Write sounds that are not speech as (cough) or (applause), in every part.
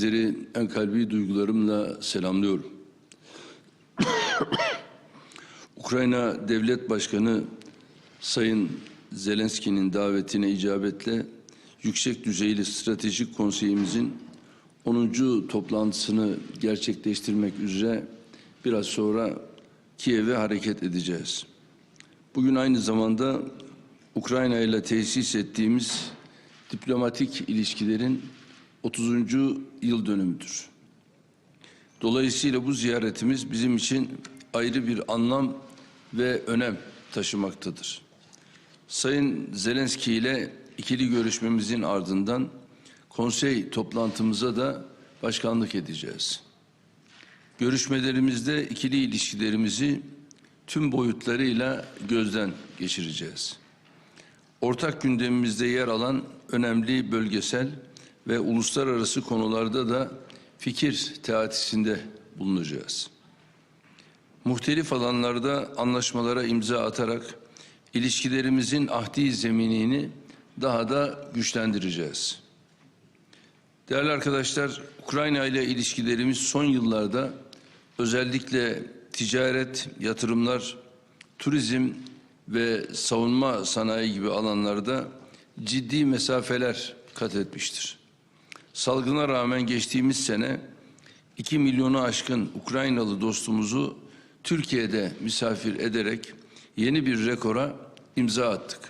Sizleri en kalbi duygularımla selamlıyorum. Ukrayna Devlet Başkanı Sayın Zelenski'nin davetine icabetle yüksek düzeyli stratejik konseyimizin 10. toplantısını gerçekleştirmek üzere biraz sonra Kiev'e hareket edeceğiz. Bugün aynı zamanda Ukrayna ile tesis ettiğimiz diplomatik ilişkilerin 30. yıl dönümüdür. Dolayısıyla bu ziyaretimiz bizim için ayrı bir anlam ve önem taşımaktadır. Sayın Zelenski ile ikili görüşmemizin ardından konsey toplantımıza da başkanlık edeceğiz. Görüşmelerimizde ikili ilişkilerimizi tüm boyutlarıyla gözden geçireceğiz. Ortak gündemimizde yer alan önemli bölgesel ve uluslararası konularda da fikir teatisinde bulunacağız. Muhtelif alanlarda anlaşmalara imza atarak ilişkilerimizin ahdi zeminini daha da güçlendireceğiz. Değerli arkadaşlar, Ukrayna ile ilişkilerimiz son yıllarda özellikle ticaret, yatırımlar, turizm ve savunma sanayi gibi alanlarda ciddi mesafeler kat etmiştir. Salgına rağmen geçtiğimiz sene 2 milyonu aşkın Ukraynalı dostumuzu Türkiye'de misafir ederek yeni bir rekora imza attık.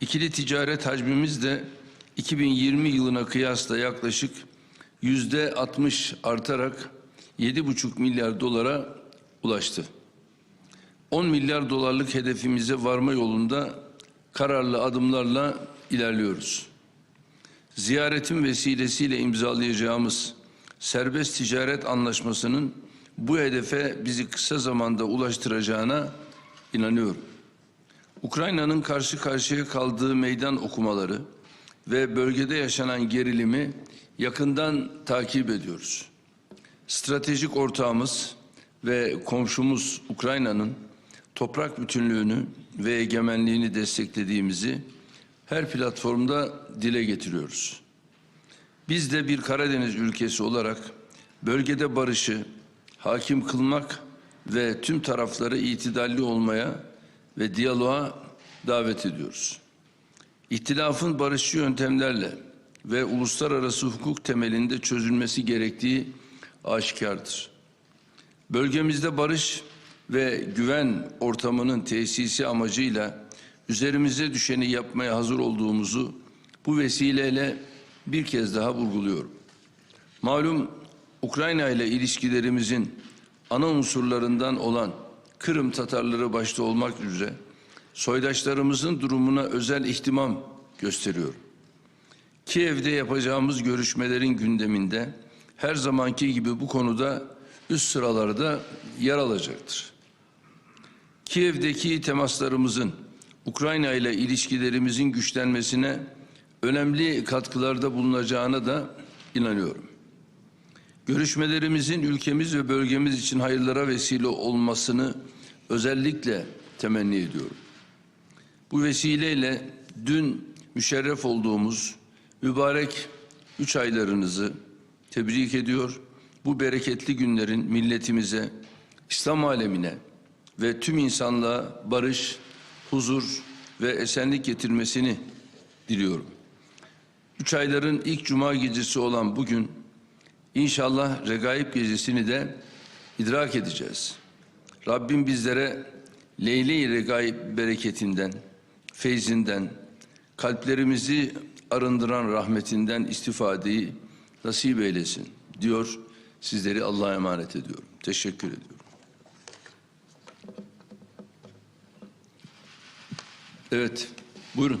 İkili ticaret hacmimiz de 2020 yılına kıyasla yaklaşık yüzde 60 artarak 7,5 milyar dolara ulaştı. 10 milyar dolarlık hedefimize varma yolunda kararlı adımlarla ilerliyoruz. Ziyaretin vesilesiyle imzalayacağımız serbest ticaret anlaşmasının bu hedefe bizi kısa zamanda ulaştıracağına inanıyorum. Ukrayna'nın karşı karşıya kaldığı meydan okumaları ve bölgede yaşanan gerilimi yakından takip ediyoruz. Stratejik ortağımız ve komşumuz Ukrayna'nın toprak bütünlüğünü ve egemenliğini desteklediğimizi her platformda dile getiriyoruz. Biz de bir Karadeniz ülkesi olarak bölgede barışı hakim kılmak ve tüm tarafları itidalli olmaya ve diyaloğa davet ediyoruz. İhtilafın barışçı yöntemlerle ve uluslararası hukuk temelinde çözülmesi gerektiği aşikardır. Bölgemizde barış ve güven ortamının tesisi amacıyla üzerimize düşeni yapmaya hazır olduğumuzu bu vesileyle bir kez daha vurguluyorum. Malum Ukrayna ile ilişkilerimizin ana unsurlarından olan Kırım Tatarları başta olmak üzere soydaşlarımızın durumuna özel ihtimam gösteriyorum. Kiev'de yapacağımız görüşmelerin gündeminde her zamanki gibi bu konuda üst sıralarda yer alacaktır. Kiev'deki temaslarımızın Ukrayna ile ilişkilerimizin güçlenmesine önemli katkılarda bulunacağına da inanıyorum. Görüşmelerimizin ülkemiz ve bölgemiz için hayırlara vesile olmasını özellikle temenni ediyorum. Bu vesileyle dün müşerref olduğumuz mübarek üç aylarınızı tebrik ediyor. Bu bereketli günlerin milletimize, İslam alemine ve tüm insanlığa barış, huzur ve esenlik getirmesini diliyorum. Üç ayların ilk cuma gecesi olan bugün inşallah regaib gecesini de idrak edeceğiz. Rabbim bizlere Leyle-i Regaib bereketinden, feyzinden, kalplerimizi arındıran rahmetinden istifadeyi nasip eylesin diyor. Sizleri Allah'a emanet ediyorum. Teşekkür ediyorum. Evet, buyurun.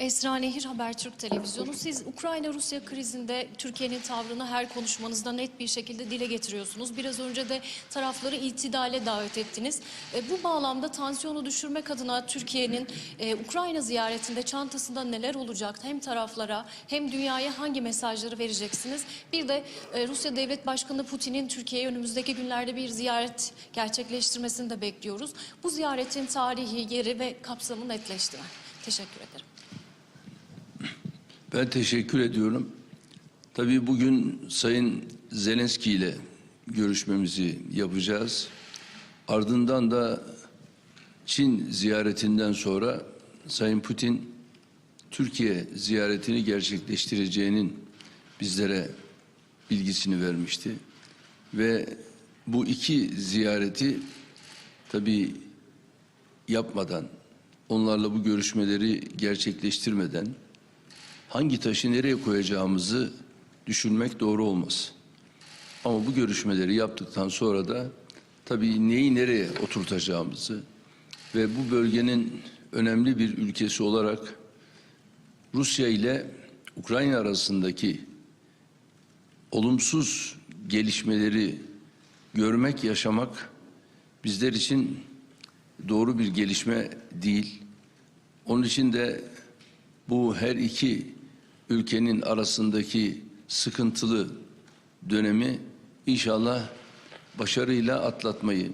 Esra Nehir Habertürk Televizyonu. Siz Ukrayna-Rusya krizinde Türkiye'nin tavrını her konuşmanızda net bir şekilde dile getiriyorsunuz. Biraz önce de tarafları itidale davet ettiniz. E, bu bağlamda tansiyonu düşürmek adına Türkiye'nin e, Ukrayna ziyaretinde çantasında neler olacak? Hem taraflara hem dünyaya hangi mesajları vereceksiniz? Bir de e, Rusya Devlet Başkanı Putin'in Türkiye'ye önümüzdeki günlerde bir ziyaret gerçekleştirmesini de bekliyoruz. Bu ziyaretin tarihi, yeri ve kapsamı netleşti? Teşekkür ederim. Ben teşekkür ediyorum. Tabii bugün Sayın Zelenski ile görüşmemizi yapacağız. Ardından da Çin ziyaretinden sonra Sayın Putin Türkiye ziyaretini gerçekleştireceğinin bizlere bilgisini vermişti. Ve bu iki ziyareti tabii yapmadan, onlarla bu görüşmeleri gerçekleştirmeden hangi taşı nereye koyacağımızı düşünmek doğru olmaz. Ama bu görüşmeleri yaptıktan sonra da tabii neyi nereye oturtacağımızı ve bu bölgenin önemli bir ülkesi olarak Rusya ile Ukrayna arasındaki olumsuz gelişmeleri görmek, yaşamak bizler için doğru bir gelişme değil. Onun için de bu her iki ülkenin arasındaki sıkıntılı dönemi inşallah başarıyla atlatmayı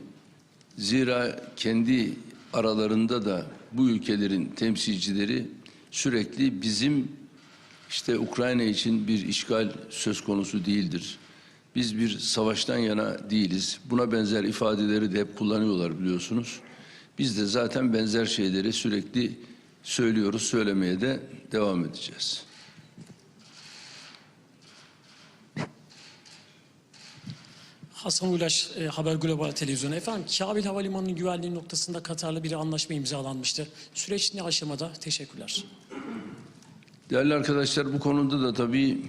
zira kendi aralarında da bu ülkelerin temsilcileri sürekli bizim işte Ukrayna için bir işgal söz konusu değildir. Biz bir savaştan yana değiliz. Buna benzer ifadeleri de hep kullanıyorlar biliyorsunuz. Biz de zaten benzer şeyleri sürekli söylüyoruz, söylemeye de devam edeceğiz. Hasan Ulaş e, Haber Global Televizyonu. Efendim Kabil Havalimanı'nın güvenliği noktasında Katar'la bir anlaşma imzalanmıştı. Süreç ne aşamada? Teşekkürler. Değerli arkadaşlar bu konuda da tabii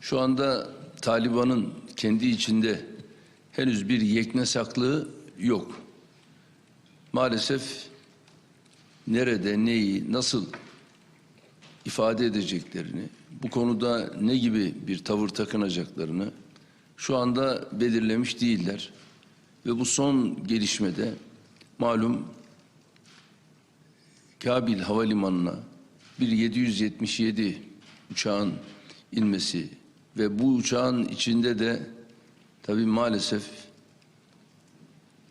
şu anda Taliban'ın kendi içinde henüz bir yeknesaklığı yok. Maalesef nerede, neyi, nasıl ifade edeceklerini, bu konuda ne gibi bir tavır takınacaklarını şu anda belirlemiş değiller. Ve bu son gelişmede malum Kabil Havalimanı'na bir 777 uçağın inmesi ve bu uçağın içinde de tabii maalesef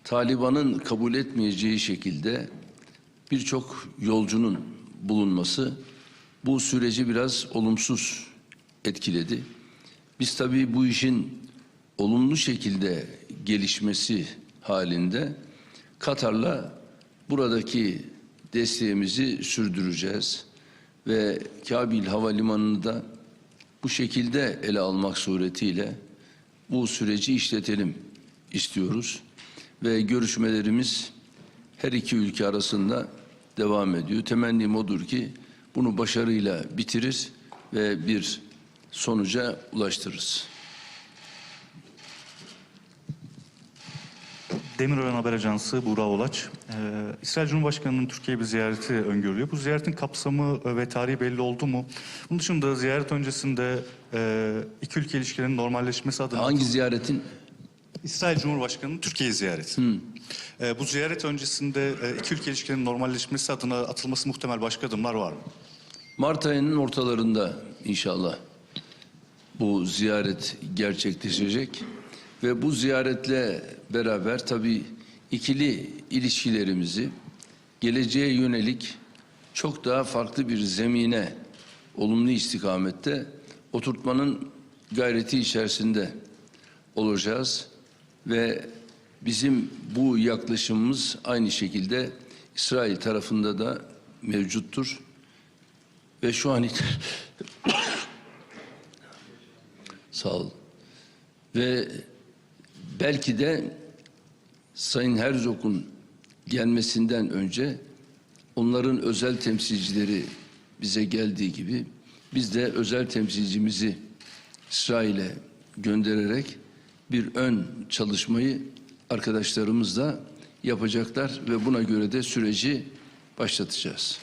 Taliban'ın kabul etmeyeceği şekilde birçok yolcunun bulunması bu süreci biraz olumsuz etkiledi. Biz tabii bu işin olumlu şekilde gelişmesi halinde Katar'la buradaki desteğimizi sürdüreceğiz ve Kabil Havalimanı'nı da bu şekilde ele almak suretiyle bu süreci işletelim istiyoruz ve görüşmelerimiz her iki ülke arasında devam ediyor. Temennim odur ki bunu başarıyla bitirir ve bir sonuca ulaştırırız. Demirören Haber Ajansı Buğra Olaç. Ee, İsrail Cumhurbaşkanı'nın Türkiye bir ziyareti öngörülüyor. Bu ziyaretin kapsamı ve tarihi belli oldu mu? Bunun dışında ziyaret öncesinde e, iki ülke ilişkilerinin normalleşmesi adına... Hangi ziyaretin? İsrail Cumhurbaşkanı'nın Türkiye ziyareti. Ee, bu ziyaret öncesinde e, iki ülke ilişkilerinin normalleşmesi adına atılması muhtemel başka adımlar var mı? Mart ayının ortalarında inşallah bu ziyaret gerçekleşecek ve bu ziyaretle beraber tabii ikili ilişkilerimizi geleceğe yönelik çok daha farklı bir zemine olumlu istikamette oturtmanın gayreti içerisinde olacağız ve bizim bu yaklaşımımız aynı şekilde İsrail tarafında da mevcuttur. Ve şu an (coughs) sağ ol. Ve belki de Sayın Herzog'un gelmesinden önce onların özel temsilcileri bize geldiği gibi biz de özel temsilcimizi İsrail'e göndererek bir ön çalışmayı arkadaşlarımızla yapacaklar ve buna göre de süreci başlatacağız.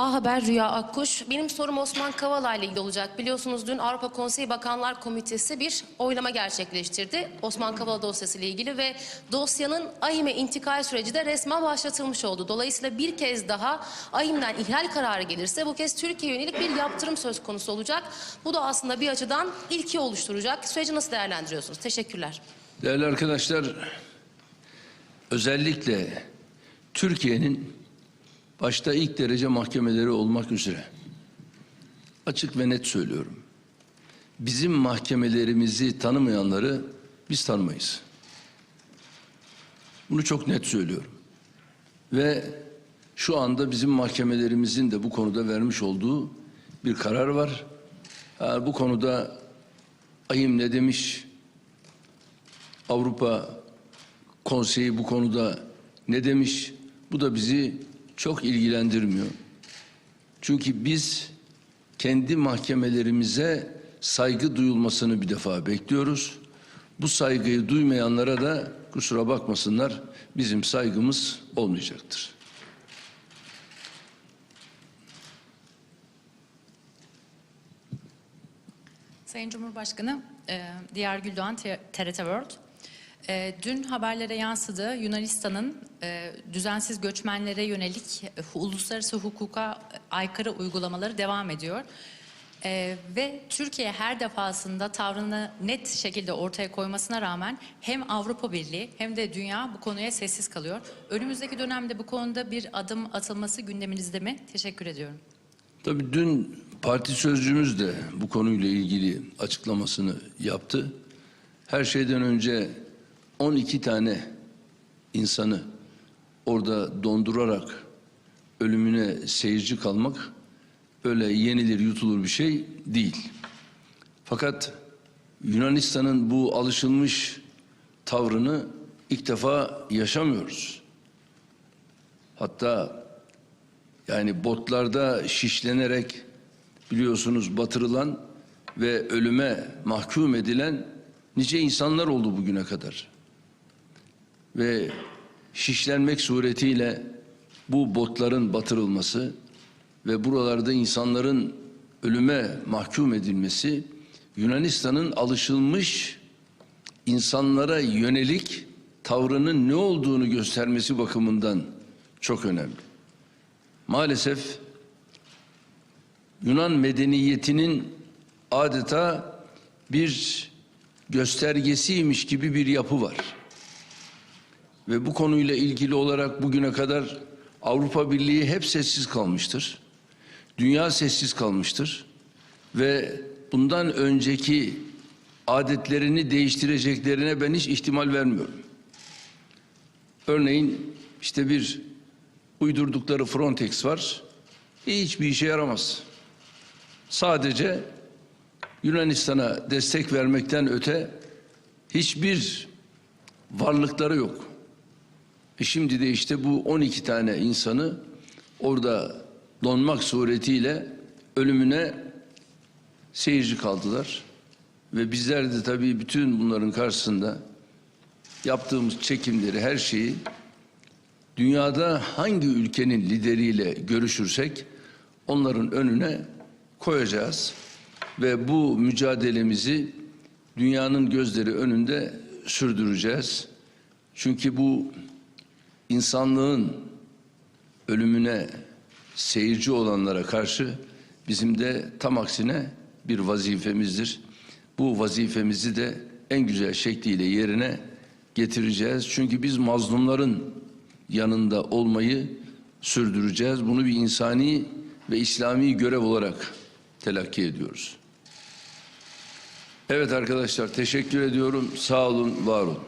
A Haber Rüya Akkuş. Benim sorum Osman Kavala ile ilgili olacak. Biliyorsunuz dün Avrupa Konseyi Bakanlar Komitesi bir oylama gerçekleştirdi. Osman Kavala dosyası ile ilgili ve dosyanın AİHM'e intikal süreci de resmen başlatılmış oldu. Dolayısıyla bir kez daha AİHM'den ihlal kararı gelirse bu kez Türkiye yönelik bir yaptırım söz konusu olacak. Bu da aslında bir açıdan ilki oluşturacak. Süreci nasıl değerlendiriyorsunuz? Teşekkürler. Değerli arkadaşlar, özellikle Türkiye'nin başta ilk derece mahkemeleri olmak üzere açık ve net söylüyorum. Bizim mahkemelerimizi tanımayanları biz tanımayız. Bunu çok net söylüyorum. Ve şu anda bizim mahkemelerimizin de bu konuda vermiş olduğu bir karar var. Ha, bu konuda ayım ne demiş? Avrupa Konseyi bu konuda ne demiş? Bu da bizi çok ilgilendirmiyor. Çünkü biz kendi mahkemelerimize saygı duyulmasını bir defa bekliyoruz. Bu saygıyı duymayanlara da kusura bakmasınlar bizim saygımız olmayacaktır. Sayın Cumhurbaşkanı, Diyar Güldoğan, TRT World. E, Dün haberlere yansıdı Yunanistan'ın e, düzensiz göçmenlere yönelik e, uluslararası hukuka aykırı uygulamaları devam ediyor. E, Ve Türkiye her defasında tavrını net şekilde ortaya koymasına rağmen hem Avrupa Birliği hem de dünya bu konuya sessiz kalıyor. Önümüzdeki dönemde bu konuda bir adım atılması gündeminizde mi? Teşekkür ediyorum. Tabii dün parti sözcümüz de bu konuyla ilgili açıklamasını yaptı. Her şeyden önce 12 tane insanı orada dondurarak ölümüne seyirci kalmak öyle yenilir yutulur bir şey değil. Fakat Yunanistan'ın bu alışılmış tavrını ilk defa yaşamıyoruz. Hatta yani botlarda şişlenerek biliyorsunuz batırılan ve ölüme mahkum edilen nice insanlar oldu bugüne kadar. Ve şişlenmek suretiyle bu botların batırılması ve buralarda insanların ölüme mahkum edilmesi Yunanistan'ın alışılmış insanlara yönelik tavrının ne olduğunu göstermesi bakımından çok önemli. Maalesef Yunan medeniyetinin adeta bir göstergesiymiş gibi bir yapı var. Ve bu konuyla ilgili olarak bugüne kadar Avrupa Birliği hep sessiz kalmıştır. Dünya sessiz kalmıştır. Ve bundan önceki adetlerini değiştireceklerine ben hiç ihtimal vermiyorum. Örneğin işte bir uydurdukları Frontex var. Hiçbir işe yaramaz. Sadece Yunanistan'a destek vermekten öte hiçbir varlıkları yok. E şimdi de işte bu 12 tane insanı orada donmak suretiyle ölümüne seyirci kaldılar. Ve bizler de tabii bütün bunların karşısında yaptığımız çekimleri, her şeyi dünyada hangi ülkenin lideriyle görüşürsek onların önüne koyacağız ve bu mücadelemizi dünyanın gözleri önünde sürdüreceğiz. Çünkü bu insanlığın ölümüne seyirci olanlara karşı bizim de tam aksine bir vazifemizdir. Bu vazifemizi de en güzel şekliyle yerine getireceğiz. Çünkü biz mazlumların yanında olmayı sürdüreceğiz. Bunu bir insani ve İslami görev olarak telakki ediyoruz. Evet arkadaşlar teşekkür ediyorum. Sağ olun, var olun.